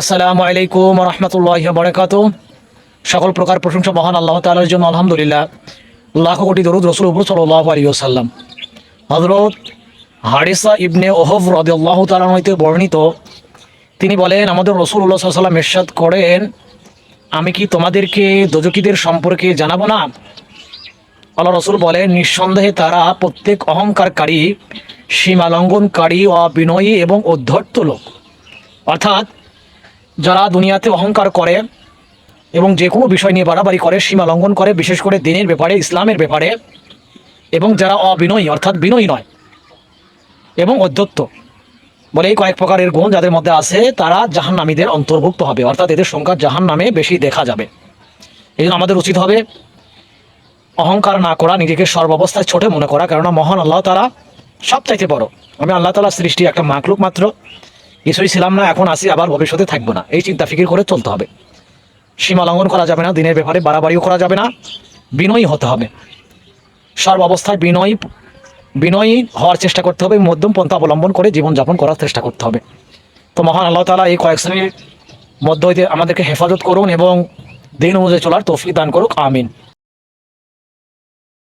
আসসালামু আলাইকুম রহমতুল্লাহ বরকাত সকল প্রকার প্রশংসা মহান আল্লাহ তালার জন্য আলহামদুলিল্লাহ। লাখ কোটি দরুদ রসুল উপর সাল্লাহ আলী সাল্লাম হজরত হারিসা ইবনে ওহফ রদ আল্লাহ হইতে বর্ণিত, তিনি বলেন, আমাদের রসুল্লাহ সাল্লাম এরশাদ করেন, আমি কি তোমাদেরকে দোজকিদের সম্পর্কে জানাব না? আল্লাহ রসুল বলেন, নিঃসন্দেহে তারা প্রত্যেক অহংকারকারী, সীমালঙ্ঘনকারী, অবিনয়ী এবং অধ্যর্ত লোক। অর্থাৎ যারা দুনিয়াতে অহংকার করে এবং যে কোনো বিষয় নিয়ে বাড়াবাড়ি করে, সীমা লঙ্ঘন করে, বিশেষ করে দিনের ব্যাপারে, ইসলামের ব্যাপারে, এবং যারা অবিনয়ী, অর্থাৎ বিনয়ী নয়, এবং অধ্যত্ত, বলে এই কয়েক প্রকারের গুণ যাদের মধ্যে আছে, তারা জাহান্নামীদের অন্তর্ভুক্ত হবে, অর্থাৎ এদের সংখ্যা জাহান নামে বেশি দেখা যাবে। এই আমাদের উচিত হবে অহংকার না করা, নিজেকে সর্বাবস্থায় ছোটে মনে করা, কেননা মহান আল্লাহ তারা সব চাইতে বড়। আমি আল্লাহ তালা সৃষ্টি একটা মাকলুক মাত্র। কিছুই ছিলাম না, এখন আসি আবার ভবিষ্যতে থাকব না। এই চিন্তা ফিকির করে চলতে হবে। সীমা লঙ্ঘন করা যাবে না, দিনের ব্যাপারে বাড়াবাড়িও করা যাবে না, বিনয়ী হতে হবে। সর্ব অবস্থায় বিনয়ী বিনয়ী হওয়ার চেষ্টা করতে হবে, মধ্যম পন্থা অবলম্বন করে জীবনযাপন করার চেষ্টা করতে হবে। তো মহান আল্লাহ তালা এই কয়েক শ্রেণির মধ্য হইতে আমাদেরকে হেফাজত করুন এবং দিন অনুযায়ী চলার তৌফিক দান করুক, আমিন।